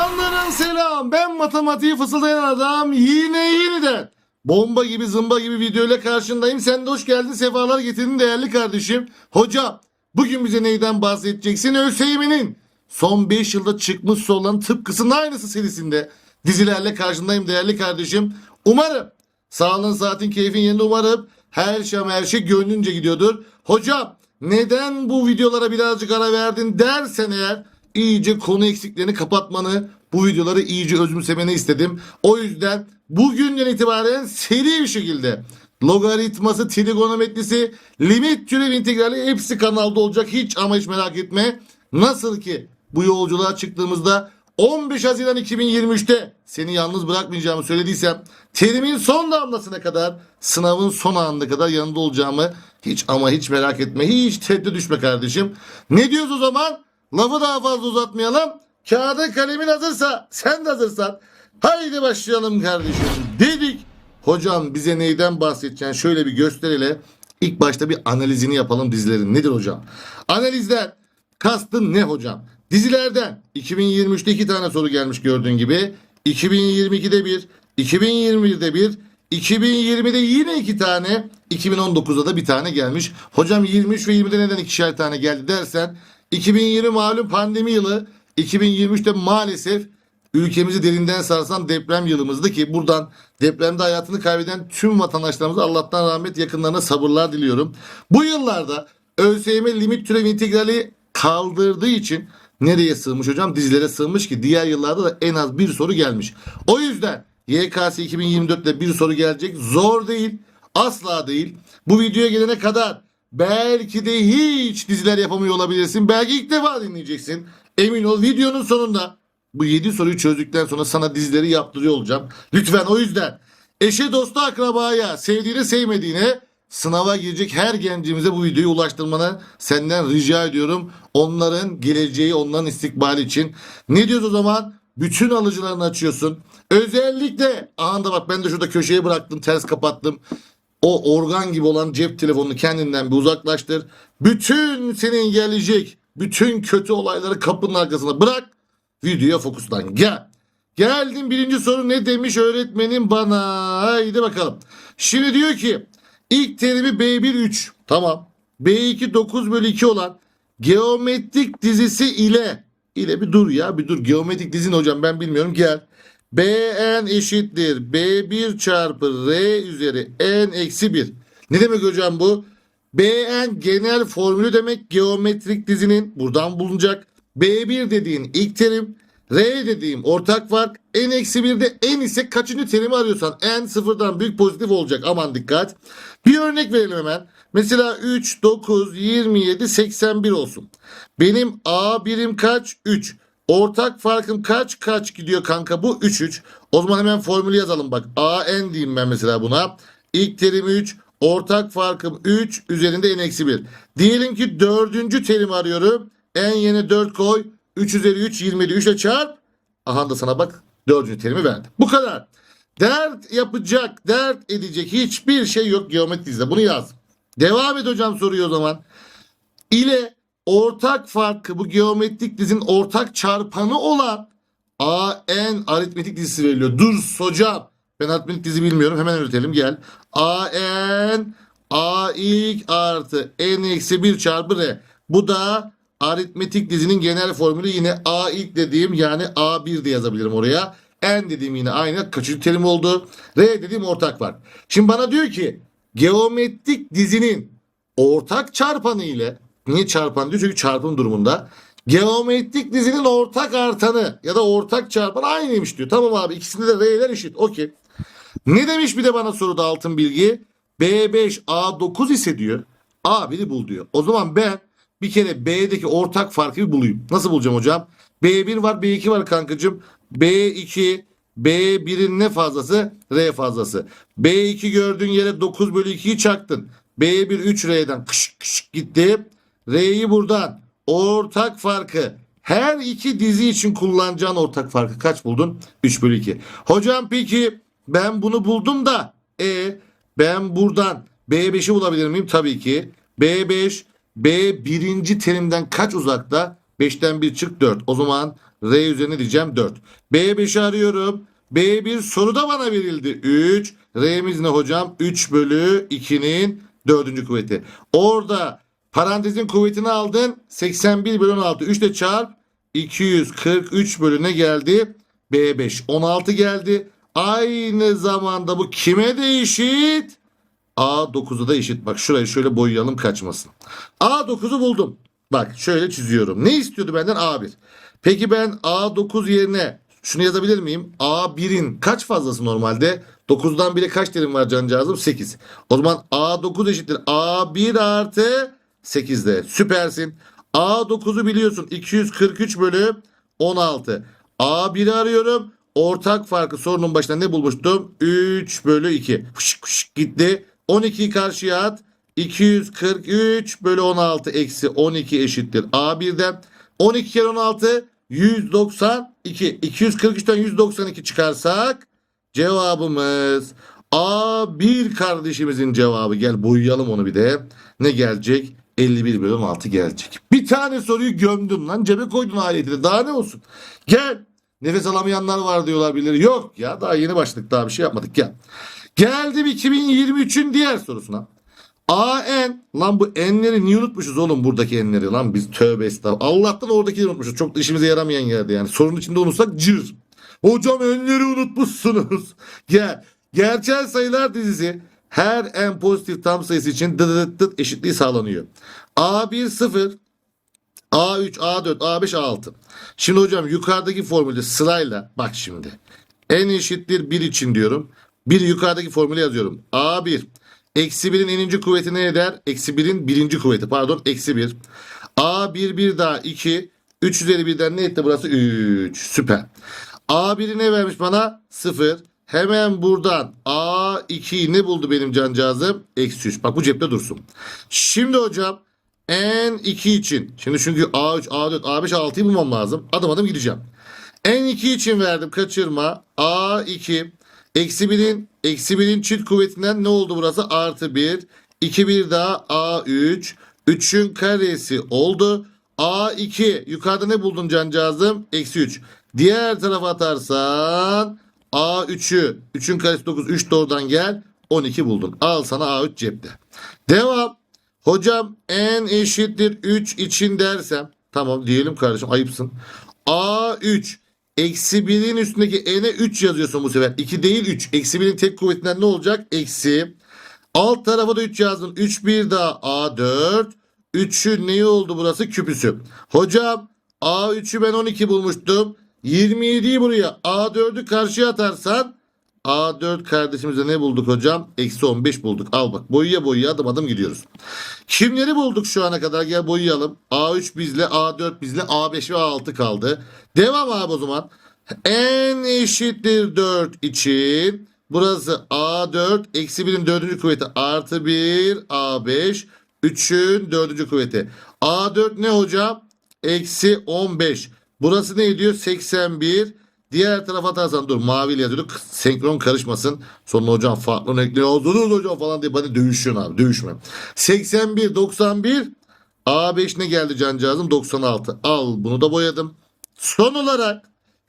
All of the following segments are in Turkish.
Canlarım selam. Ben matematiği fısıldayan adam yine yeniden. Bomba gibi zımba gibi videoyla karşındayım. Sen de hoş geldin sefalar getirdin değerli kardeşim. Hocam bugün bize neyden bahsedeceksin? ÖSYM'nin son 5 yılda çıkmış olan tıpkısının aynısı serisinde dizilerle karşındayım değerli kardeşim. Umarım sağlığın saatin keyfin yerinde umarım her şey her şey gönlünce gidiyordur. Hocam neden bu videolara birazcık ara verdin dersen eğer iyice konu eksiklerini kapatmanı, bu videoları iyice özümsemeni istedim. O yüzden bugünden itibaren seri bir şekilde logaritması, trigonometrisi, limit türev integrali hepsi kanalda olacak. Hiç ama hiç merak etme. Nasıl ki bu yolculuğa çıktığımızda 15 Haziran 2023'te seni yalnız bırakmayacağımı söylediysem terimin son damlasına kadar sınavın son anına kadar yanında olacağımı hiç ama hiç merak etme. Hiç tehdit düşme kardeşim. Ne diyoruz o zaman? Lafı daha fazla uzatmayalım. Kağıda kalemin hazırsa sen de hazırsan. Haydi başlayalım kardeşim dedik. Hocam bize neyden bahsedeceksin şöyle bir göster hele. İlk başta bir analizini yapalım dizilerin. Nedir hocam? Analizden kastın ne hocam? Dizilerden 2023'te iki tane soru gelmiş gördüğün gibi. 2022'de bir, 2021'de bir, 2020'de yine iki tane, 2019'da da bir tane gelmiş. Hocam 23 ve 20'de neden ikişer tane geldi dersen 2020 malum pandemi yılı, 2023'te maalesef ülkemizi derinden sarsan deprem yılımızdı ki buradan depremde hayatını kaybeden tüm vatandaşlarımıza Allah'tan rahmet yakınlarına sabırlar diliyorum. Bu yıllarda ÖSYM limit türev integrali kaldırdığı için nereye sığmış hocam? Dizilere sığmış ki diğer yıllarda da en az bir soru gelmiş. O yüzden YKS 2024'te bir soru gelecek. Zor değil. Asla değil. Bu videoya gelene kadar belki de hiç diziler yapamıyor olabilirsin. Belki ilk defa dinleyeceksin. Emin ol videonun sonunda bu 7 soruyu çözdükten sonra sana dizileri yaptırıyor olacağım. Lütfen o yüzden eşe dosta akrabaya sevdiğine sevmediğine sınava girecek her gencimize bu videoyu ulaştırmanı senden rica ediyorum. Onların geleceği onların istikbali için. Ne diyoruz o zaman? Bütün alıcılarını açıyorsun. Özellikle anda bak ben de şurada köşeye bıraktım ters kapattım. O organ gibi olan cep telefonunu kendinden bir uzaklaştır. Bütün seni engelleyecek bütün kötü olayları kapının arkasına bırak. Videoya fokuslan. Gel. Geldim birinci soru ne demiş öğretmenim bana. Haydi bakalım. Şimdi diyor ki ilk terimi B1 3. Tamam. B2 9 bölü 2 olan geometrik dizisi ile ile bir dur ya bir dur. Geometrik dizin hocam ben bilmiyorum gel. Bn eşittir B1 çarpı R üzeri N eksi 1. Ne demek hocam bu? Bn genel formülü demek geometrik dizinin buradan bulunacak. B1 dediğin ilk terim. R dediğim ortak fark. N eksi 1'de N ise kaçıncı terimi arıyorsan N sıfırdan büyük pozitif olacak. Aman dikkat. Bir örnek verelim hemen. Mesela 3, 9, 27, 81 olsun. Benim A birim kaç? 3. Ortak farkım kaç? Kaç gidiyor kanka bu? 3, 3. O zaman hemen formülü yazalım bak. A N diyeyim ben mesela buna. İlk terim 3. Ortak farkım 3 üzerinde n eksi 1. Diyelim ki dördüncü terimi arıyorum. En yeni 4 koy. 3 üzeri 3 27 3 ile çarp. Aha da sana bak dördüncü terimi verdi. Bu kadar. Dert yapacak, dert edecek hiçbir şey yok geometrizde. Bunu yaz. Devam et hocam soruyu o zaman. İle ortak farkı bu geometrik dizinin ortak çarpanı olan AN aritmetik dizisi veriliyor. Dur hocam. Ben aritmetik dizi bilmiyorum. Hemen öğretelim gel. AN A ilk artı N eksi 1 çarpı R. Bu da aritmetik dizinin genel formülü yine A ilk dediğim yani A1 de yazabilirim oraya. N dediğim yine aynı. Kaçıncı terim oldu? R dediğim ortak var. Şimdi bana diyor ki geometrik dizinin ortak çarpanı ile niye çarpan diyor? Çünkü çarpım durumunda. Geometrik dizinin ortak artanı ya da ortak çarpanı aynıymış diyor. Tamam abi ikisinde de R'ler eşit. Okey. Ne demiş bir de bana soruda altın bilgi? B5 A9 ise diyor. A1'i bul diyor. O zaman ben bir kere B'deki ortak farkı bir bulayım. Nasıl bulacağım hocam? B1 var B2 var kankacığım. B2 B1'in ne fazlası? R fazlası. B2 gördüğün yere 9 bölü 2'yi çaktın. B1 3 R'den kış kış gitti. R'yi buradan ortak farkı her iki dizi için kullanacağın ortak farkı kaç buldun? 3 bölü 2. Hocam peki ben bunu buldum da e ben buradan B5'i bulabilir miyim? Tabii ki. B5 B birinci terimden kaç uzakta? 5'ten 1 çık 4. O zaman R üzerine diyeceğim 4. B5'i arıyorum. B1 soruda bana verildi. 3. R'miz ne hocam? 3 bölü 2'nin dördüncü kuvveti. Orada parantezin kuvvetini aldın. 81 bölü 16. 3 ile çarp. 243 bölü ne geldi? B5. 16 geldi. Aynı zamanda bu kime de eşit? A9'a da eşit. Bak şurayı şöyle boyayalım kaçmasın. A9'u buldum. Bak şöyle çiziyorum. Ne istiyordu benden? A1. Peki ben A9 yerine şunu yazabilir miyim? A1'in kaç fazlası normalde? 9'dan 1'e kaç terim var cancağızım? 8. O zaman A9 eşittir. A1 artı 8'de. Süpersin. A9'u biliyorsun. 243 bölü 16. A1'i arıyorum. Ortak farkı sorunun başında ne bulmuştum? 3 bölü 2. Fışık fışık gitti. 12'yi karşıya at. 243 bölü 16 eksi 12 eşittir. A1'den 12 kere 16 192. 243'ten 192 çıkarsak cevabımız A1 kardeşimizin cevabı. Gel boyayalım onu bir de. Ne gelecek? 51 bölü 16 gelecek. Bir tane soruyu gömdüm lan. Cebe koydun aletini. Daha ne olsun? Gel. Nefes alamayanlar var diyorlar birileri. Yok ya daha yeni başladık daha bir şey yapmadık gel. Geldim 2023'ün diğer sorusuna. AN lan bu enleri niye unutmuşuz oğlum buradaki enleri lan biz tövbe estağfurullah. Allah'tan oradakileri unutmuşuz. Çok da işimize yaramayan yerde yani. Sorunun içinde unutsak cır. Hocam enleri unutmuşsunuz. Gel. Gerçel sayılar dizisi her en pozitif tam sayısı için dıt dıt eşitliği sağlanıyor. A1 0 A3, A4, A5, A6. Şimdi hocam yukarıdaki formülde sırayla bak şimdi. N eşittir 1 için diyorum. Bir yukarıdaki formülü yazıyorum. A1 eksi 1'in eninci kuvveti ne eder? Eksi 1'in birinci kuvveti pardon eksi 1. A1 bir daha 2. 3 üzeri 1'den ne etti burası? 3. Süper. A1'i ne vermiş bana? 0. Hemen buradan A2'yi ne buldu benim cancağızım? Eksi 3. Bak bu cepte dursun. Şimdi hocam N2 için. Şimdi çünkü A3, A4, A5, A6'yı bulmam lazım. Adım adım gideceğim. N2 için verdim kaçırma. A2 eksi 1'in eksi 1'in çift kuvvetinden ne oldu burası? Artı 1. 2 bir daha A3. 3'ün karesi oldu. A2 yukarıda ne buldun cancağızım? Eksi 3. Diğer tarafa atarsan A3'ü 3'ün karesi 9. 3 de oradan gel. 12 buldun. Al sana A3 cepte. Devam. Hocam n eşittir 3 için dersem. Tamam diyelim kardeşim ayıpsın. A3 eksi 1'in üstündeki n'e 3 yazıyorsun bu sefer. 2 değil 3. Eksi 1'in tek kuvvetinden ne olacak? Eksi. Alt tarafa da 3 yazdın. 3 bir daha A4. 3'ün neyi oldu burası? Küpüsü. Hocam A3'ü ben 12 bulmuştum. 27'yi buraya A4'ü karşıya atarsan A4 kardeşimize ne bulduk hocam? Eksi 15 bulduk. Al bak boyuya boyuya adım adım gidiyoruz. Kimleri bulduk şu ana kadar? Gel boyayalım. A3 bizle, A4 bizle, A5 ve A6 kaldı. Devam abi o zaman. N eşittir 4 için burası A4 eksi 1'in dördüncü kuvveti artı 1 A5 3'ün dördüncü kuvveti. A4 ne hocam? Eksi 15. Burası ne ediyor? 81. Diğer tarafa atarsan dur maviyle yazıyorduk. Senkron karışmasın. Sonra hocam farklı renkli oldunuz hocam falan diye bana dövüşüyorsun abi. Dövüşme. 81, 91. A5 ne geldi cancağızım? 96. Al bunu da boyadım. Son olarak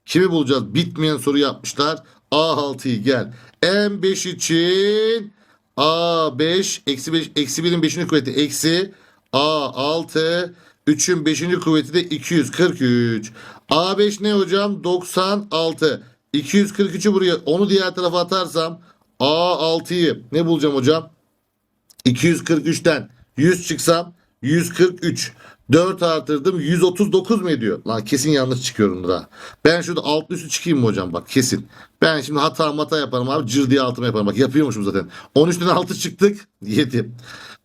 kimi bulacağız? Bitmeyen soru yapmışlar. A6'yı gel. M5 için A5 eksi 5 eksi 1'in 5. kuvveti eksi A6 3'ün 5. kuvveti de 243. A5 ne hocam? 96. 243'ü buraya onu diğer tarafa atarsam A6'yı ne bulacağım hocam? 243'ten 100 çıksam 143. 4 artırdım 139 mu ediyor? Lan kesin yanlış çıkıyorum da. Ben şurada alt üstü çıkayım mı hocam bak kesin. Ben şimdi hata mata yaparım abi cır diye altıma yaparım. Bak yapıyormuşum zaten. 13'ten 6 çıktık 7.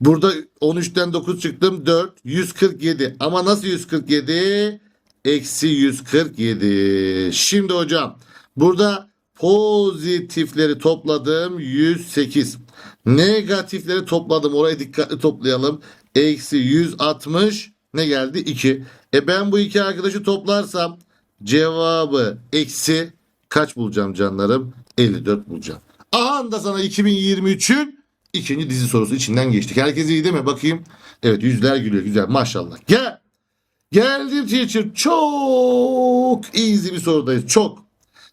Burada 13'ten 9 çıktım 4. 147 ama nasıl 147? Eksi 147. Şimdi hocam burada pozitifleri topladım 108. Negatifleri topladım oraya dikkatli toplayalım. Eksi 160 ne geldi? 2. E ben bu iki arkadaşı toplarsam cevabı eksi kaç bulacağım canlarım? 54 bulacağım. Aha da sana 2023'ün ikinci dizi sorusu içinden geçtik. Herkes iyi değil mi? Bakayım. Evet yüzler gülüyor güzel maşallah. Gel. Geldi teacher. Çok easy bir sorudayız. Çok.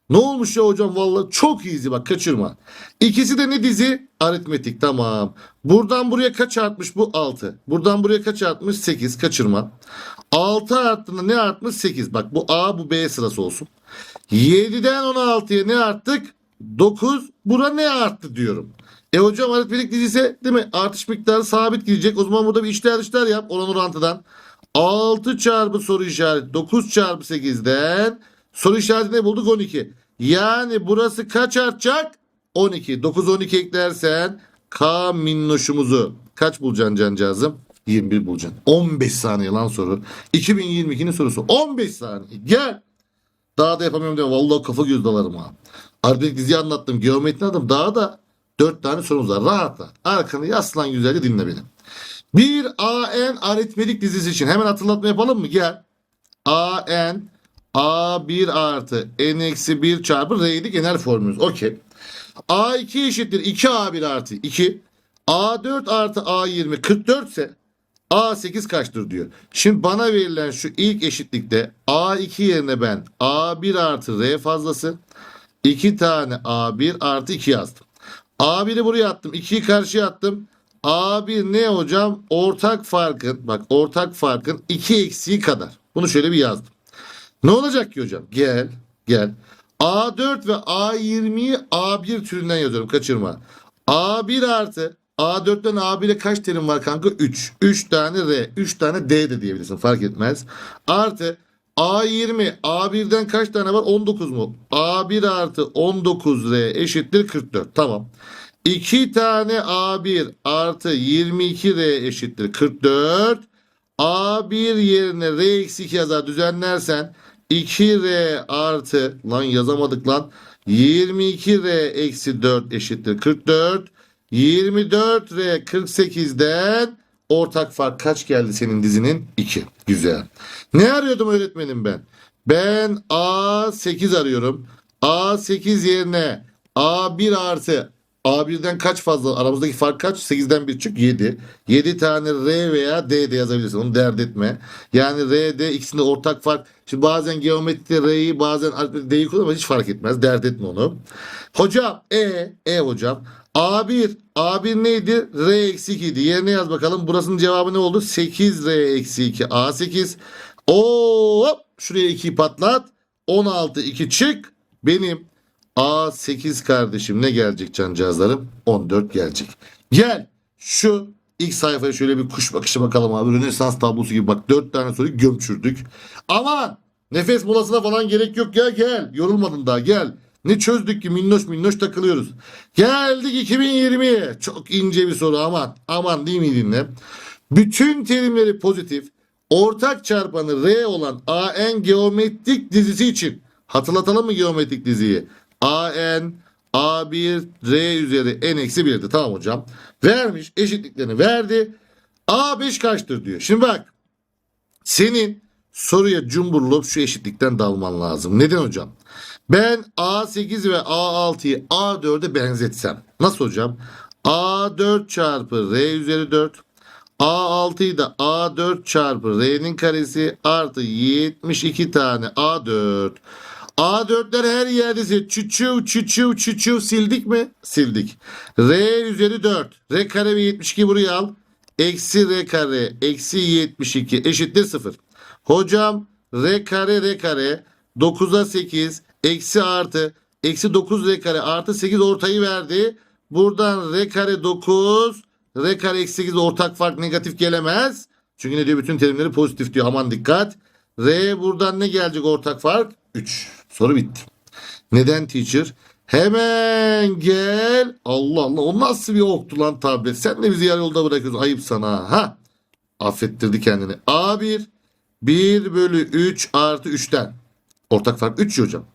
Ne olmuş ya hocam vallahi çok easy bak kaçırma. İkisi de ne dizi? Aritmetik tamam. Buradan buraya kaç artmış bu? 6. Buradan buraya kaç artmış? 8 kaçırma. 6 arttığında ne artmış? 8. Bak bu A bu B sırası olsun. 7'den 16'ya ne arttık? 9. Bura ne arttı diyorum. E hocam aritmetik dizi ise değil mi? Artış miktarı sabit gidecek. O zaman burada bir içler dışlar yap oran orantıdan. 6 çarpı soru işareti 9 çarpı 8'den soru işareti ne bulduk 12. Yani burası kaç artacak? 12. 9 12 eklersen K minnoşumuzu kaç bulacaksın cancağızım? 21 bulacaksın. 15 saniye lan soru. 2022'nin sorusu. 15 saniye. Gel. Daha da yapamıyorum diyor. Vallahi kafa göz dalarım ha. Aritmetik diziyi anlattım. Geometri anlattım. Daha da 4 tane sorumuz var. Rahat rahat. Arkanı yaslan güzelce dinle beni. Bir AN aritmetik dizisi için hemen hatırlatma yapalım mı? Gel. AN A1 artı N eksi 1 çarpı R'lik genel formülümüz. Okey. A2 eşittir 2A1 artı 2. A4 artı A20 44 ise A8 kaçtır diyor. Şimdi bana verilen şu ilk eşitlikte A2 yerine ben A1 artı R fazlası 2 tane A1 artı 2 yazdım. A1'i buraya attım. 2'yi karşıya attım. A1 ne hocam? Ortak farkın bak ortak farkın 2 eksiği kadar. Bunu şöyle bir yazdım. Ne olacak ki hocam? Gel gel. A4 ve A20'yi A1 türünden yazıyorum. Kaçırma. A1 artı A4'ten A1'e kaç terim var kanka? 3. 3 tane R. 3 tane D de diyebilirsin. Fark etmez. Artı A20 A1'den kaç tane var? 19 mu? A1 artı 19R eşittir 44. Tamam. 2 tane A1 artı 22R eşittir 44. A1 yerine R eksi 2 yazar düzenlersen 2R artı lan yazamadık lan 22R eksi 4 eşittir 44. 24R 48'den ortak fark kaç geldi senin dizinin? 2. Güzel. Ne arıyordum öğretmenim ben? Ben A8 arıyorum. A8 yerine A1 artı A1'den kaç fazla aramızdaki fark kaç? 8'den 1 çık 7. 7 tane R veya D de yazabilirsin. Onu dert etme. Yani R, D ikisinde ortak fark. Şimdi bazen geometride R'yi bazen D'yi kullanır ama hiç fark etmez. Dert etme onu. Hocam E, E hocam. A1, A1 neydi? R eksi 2 idi. Yerine yaz bakalım. Burasının cevabı ne oldu? 8 R eksi 2. A8. Hop şuraya 2'yi patlat. 16 2 çık. Benim A8 kardeşim ne gelecek cancağızlarım? 14 gelecek. Gel şu ilk sayfaya şöyle bir kuş bakışı bakalım abi. Rönesans tablosu gibi bak 4 tane soruyu gömçürdük. Aman nefes molasına falan gerek yok ya gel. Yorulmadın daha gel. Ne çözdük ki minnoş minnoş takılıyoruz. Geldik 2020'ye. Çok ince bir soru aman. Aman değil mi dinle. Bütün terimleri pozitif. Ortak çarpanı R olan AN geometrik dizisi için hatırlatalım mı geometrik diziyi? AN A1 R üzeri N eksi 1'di. Tamam hocam. Vermiş eşitliklerini verdi. A5 kaçtır diyor. Şimdi bak senin soruya cumburlop şu eşitlikten dalman lazım. Neden hocam? Ben A8 ve A6'yı A4'e benzetsem. Nasıl hocam? A4 çarpı R üzeri 4. A6'yı da A4 çarpı R'nin karesi artı 72 tane A4. A4'ler her yerde çüçüv çüçüv çüçüv sildik mi? Sildik. R üzeri 4. R kare ve 72 buraya al. Eksi R kare eksi 72 eşittir 0. Hocam R kare R kare 9'a 8 eksi artı eksi 9 R kare artı 8 ortayı verdi. Buradan R kare 9 R kare eksi 8 ortak fark negatif gelemez. Çünkü ne diyor bütün terimleri pozitif diyor aman dikkat. R buradan ne gelecek ortak fark? 3. Soru bitti. Neden teacher? Hemen gel. Allah Allah o nasıl bir oktu lan tablet. Sen de bizi yarı yolda bırakıyorsun. Ayıp sana. Ha. Affettirdi kendini. A1 1 bölü 3 artı 3'ten. Ortak fark 3 hocam.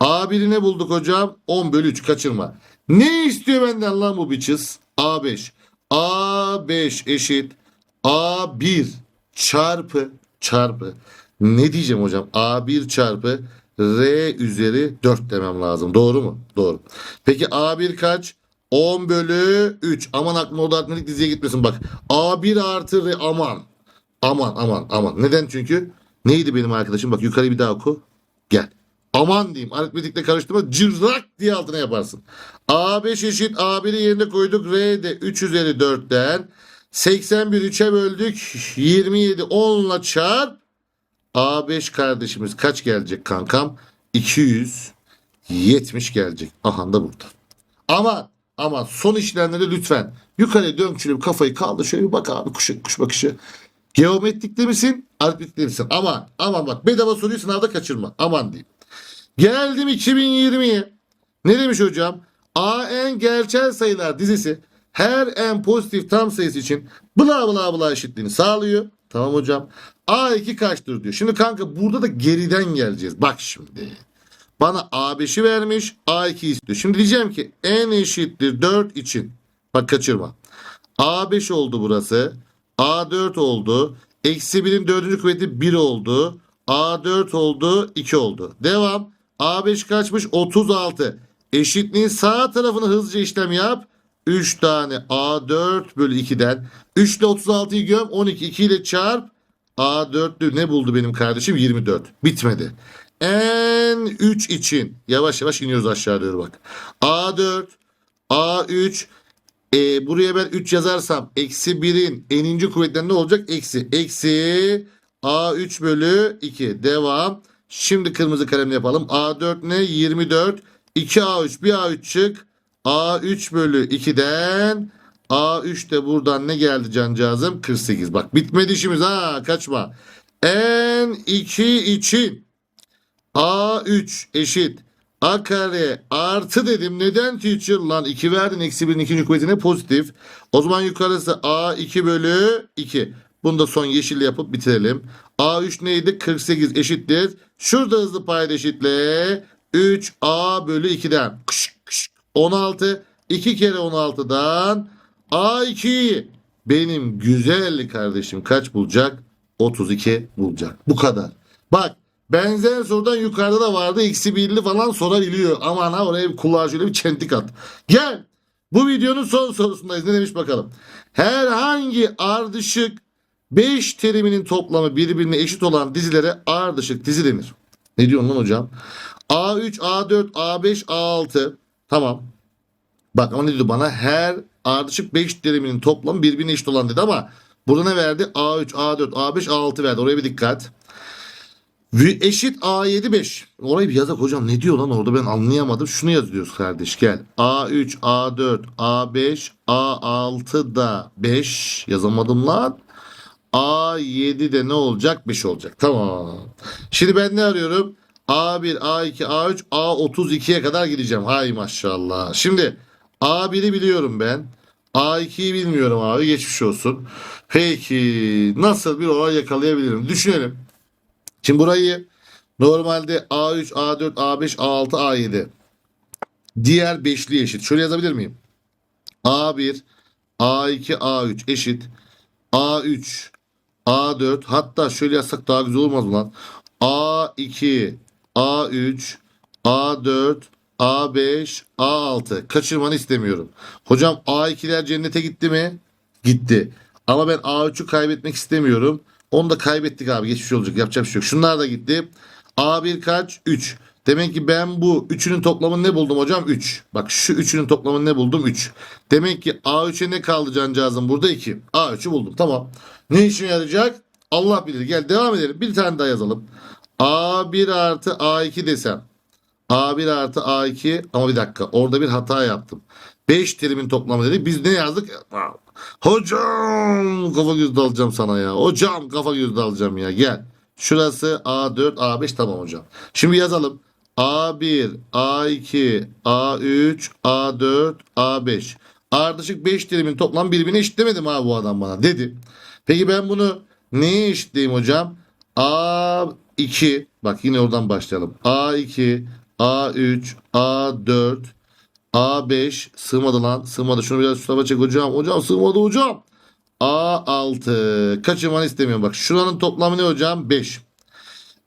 A1'i ne bulduk hocam? 10 bölü 3 kaçırma. Ne istiyor benden lan bu biçiz? A5. A5 eşit A1 çarpı çarpı. Ne diyeceğim hocam? A1 çarpı R üzeri 4 demem lazım. Doğru mu? Doğru. Peki A1 kaç? 10 bölü 3. Aman aklıma o da diziye gitmesin bak. A1 artı R aman. Aman aman aman. Neden çünkü? Neydi benim arkadaşım? Bak yukarı bir daha oku. Gel. Aman diyeyim aritmetikle karıştırma cırrak diye altına yaparsın. A5 eşit A1'i yerine koyduk. R'de 3 üzeri 4'ten 81 3'e böldük. 27 10'la çarp. A5 kardeşimiz kaç gelecek kankam? 270 gelecek. Aha da burada. Ama ama son işlemleri lütfen yukarıya dön şöyle bir kafayı kaldır şöyle bir bak abi kuş, kuş bakışı. Geometrikte misin? Aritmetikte misin? Aman aman bak bedava soruyu sınavda kaçırma. Aman diyeyim. Geldim 2020'ye. Ne demiş hocam? AN gerçel sayılar dizisi her n pozitif tam sayısı için bla bla bla eşitliğini sağlıyor. Tamam hocam. A2 kaçtır diyor. Şimdi kanka burada da geriden geleceğiz. Bak şimdi. Bana A5'i vermiş. A2 istiyor. Şimdi diyeceğim ki n eşittir 4 için. Bak kaçırma. A5 oldu burası. A4 oldu. Eksi 1'in dördüncü kuvveti 1 oldu. A4 oldu 2 oldu. Devam. A5 kaçmış? 36. Eşitliğin sağ tarafını hızlıca işlem yap. 3 tane A4 bölü 2'den. 3 ile 36'yı göm 12. 2 ile çarp. A4'lü ne buldu benim kardeşim? 24. Bitmedi. N3 için. Yavaş yavaş iniyoruz aşağı doğru bak. A4, A3, e, buraya ben 3 yazarsam eksi 1'in eninci kuvvetten ne olacak? Eksi. Eksi A3 bölü 2. Devam. Şimdi kırmızı kalemle yapalım. A4 ne? 24. 2A3 bir A3 çık. A3 bölü 2'den A3 de buradan ne geldi cancağızım? 48. Bak bitmedi işimiz ha kaçma. N2 için A3 eşit A kare artı dedim. Neden teacher? Lan 2 verdin. Eksi 1'in ikinci kuvvetine pozitif. O zaman yukarısı A2 bölü 2. Bunu da son yeşil yapıp bitirelim. A3 neydi? 48 eşittir. Şurada hızlı payda eşitle. 3A bölü 2'den. Kış, kış. 16. 2 kere 16'dan A2 benim güzel kardeşim kaç bulacak? 32 bulacak. Bu kadar. Bak benzer sorudan yukarıda da vardı. Eksi birli falan sorabiliyor. Aman ha oraya bir kulağa şöyle bir çentik at. Gel. Bu videonun son sorusundayız. Ne demiş bakalım. Herhangi ardışık 5 teriminin toplamı birbirine eşit olan dizilere ardışık dizi denir. Ne diyorsun lan hocam? A3, A4, A5, A6. Tamam. Bak ama ne diyor bana? Her ardışık 5 teriminin toplamı birbirine eşit olan dedi ama burada ne verdi? A3, A4, A5, A6 verdi. Oraya bir dikkat. Eşit A7 5. Orayı bir yazak hocam. Ne diyor lan orada ben anlayamadım. Şunu yazıyoruz kardeş gel. A3, A4, A5, A6 da 5. Yazamadım lan. A7 de ne olacak? 5 olacak. Tamam. Şimdi ben ne arıyorum? A1, A2, A3, A32'ye kadar gideceğim. Hay maşallah. Şimdi A1'i biliyorum ben. A2'yi bilmiyorum abi. Geçmiş olsun. Peki nasıl bir olay yakalayabilirim? Düşünelim. Şimdi burayı normalde A3, A4, A5, A6, A7. Diğer beşli eşit. Şöyle yazabilir miyim? A1, A2, A3 eşit. A3, A4 hatta şöyle yazsak daha güzel olmaz mı lan? A2, A3, A4, A5, A6. Kaçırmanı istemiyorum. Hocam A2'ler cennete gitti mi? Gitti. Ama ben A3'ü kaybetmek istemiyorum. Onu da kaybettik abi. Geçmiş olacak. Yapacak bir şey yok. Şunlar da gitti. A1 kaç? 3. Demek ki ben bu üçünün toplamını ne buldum hocam? 3. Bak şu üçünün toplamını ne buldum? 3. Demek ki A3'e ne kaldı cancağızım? Burada 2. A3'ü buldum. Tamam. Ne işine yarayacak? Allah bilir. Gel devam edelim. Bir tane daha yazalım. A1 artı A2 desem. A1 artı A2 ama bir dakika orada bir hata yaptım. 5 terimin toplamı dedik. Biz ne yazdık? Hocam kafa göz dalacağım sana ya. Hocam kafa göz dalacağım ya. Gel. Şurası A4 A5 tamam hocam. Şimdi yazalım. A1 A2 A3 A4 A5 Ardışık 5 terimin toplam birbirine eşitlemedim ha bu adam bana dedi. Peki ben bunu neye eşitleyeyim hocam? A2 bak yine oradan başlayalım. A2 A3 A4 A5 sığmadı lan sığmadı. Şunu biraz tarafa çek hocam. Hocam sığmadı hocam. A6 kaçırmanı istemiyorum. Bak şuranın toplamı ne hocam? 5.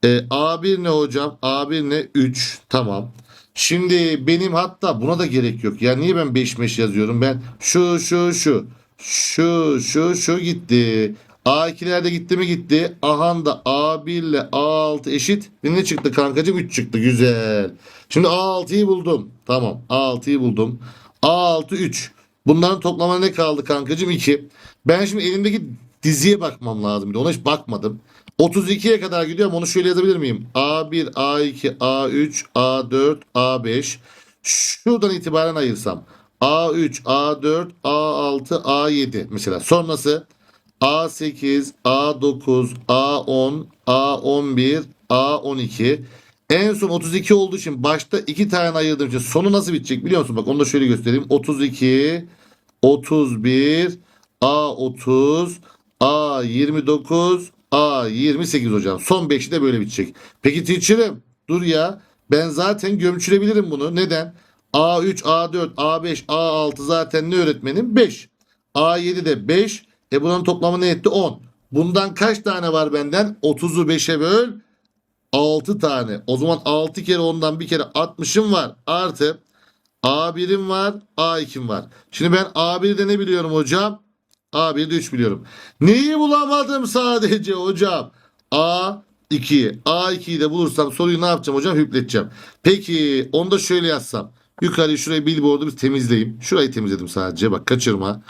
E, A1 ne hocam? A1 ne? 3. Tamam. Şimdi benim hatta buna da gerek yok. Ya niye ben 5 5 yazıyorum? Ben şu şu şu şu şu şu gitti. A2'lerde gitti mi gitti. Ahan da A1 ile A6 eşit. Ne çıktı kankacığım? 3 çıktı. Güzel. Şimdi A6'yı buldum. Tamam. A6'yı buldum. A6 3. Bunların toplamı ne kaldı kankacığım? 2. Ben şimdi elimdeki diziye bakmam lazım. Ona hiç bakmadım. 32'ye kadar gidiyorum. Onu şöyle yazabilir miyim? A1, A2, A3, A4, A5. Şuradan itibaren ayırsam. A3, A4, A6, A7 mesela. Sonrası A8, A9, A10, A11, A12. En son 32 olduğu için başta iki tane ayırdığım için sonu nasıl bitecek biliyor musun? Bak onu da şöyle göstereyim. 32, 31, A30, A29, A28 hocam. Son 5'i de böyle bitecek. Peki teacher'ım dur ya. Ben zaten gömçürebilirim bunu. Neden? A3, A4, A5, A6 zaten ne öğretmenim? 5. A7 de 5. E bunun toplamı ne etti? 10. Bundan kaç tane var benden? 30'u 5'e böl. 6 tane. O zaman 6 kere ondan bir kere 60'ım var. Artı A1'im var, A2'm var. Şimdi ben A1'de ne biliyorum hocam? A1'de 3 biliyorum. Neyi bulamadım sadece hocam? A2. A2'yi de bulursam soruyu ne yapacağım hocam? Hüpleteceğim. Peki onu da şöyle yazsam. Yukarı şurayı billboard'u bir temizleyeyim. Şurayı temizledim sadece. Bak kaçırma.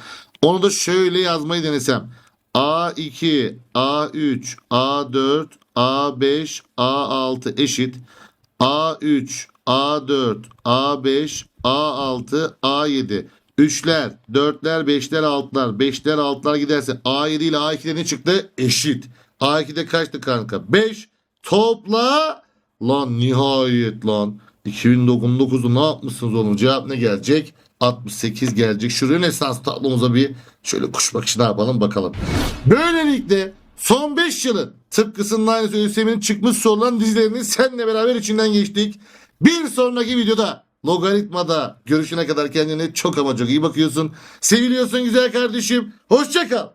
Onu da şöyle yazmayı denesem. A2, A3, A4, A5, A6 eşit. A3, A4, A5, A6, A7. Üçler, dörtler, beşler, altılar. Beşler, altılar giderse A7 ile A2'de ne çıktı? Eşit. A2'de kaçtı kanka? 5. Topla. Lan nihayet lan. 2009'da ne yapmışsınız oğlum? Cevap ne gelecek? 68 gelecek. Şu Rönesans tablomuza bir şöyle kuş bakışı ne yapalım bakalım. Böylelikle son 5 yılın tıpkısının aynısı ÖSYM'nin çıkmış sorulan dizilerini seninle beraber içinden geçtik. Bir sonraki videoda logaritmada görüşene kadar kendine çok ama çok iyi bakıyorsun. Seviliyorsun güzel kardeşim. Hoşçakal.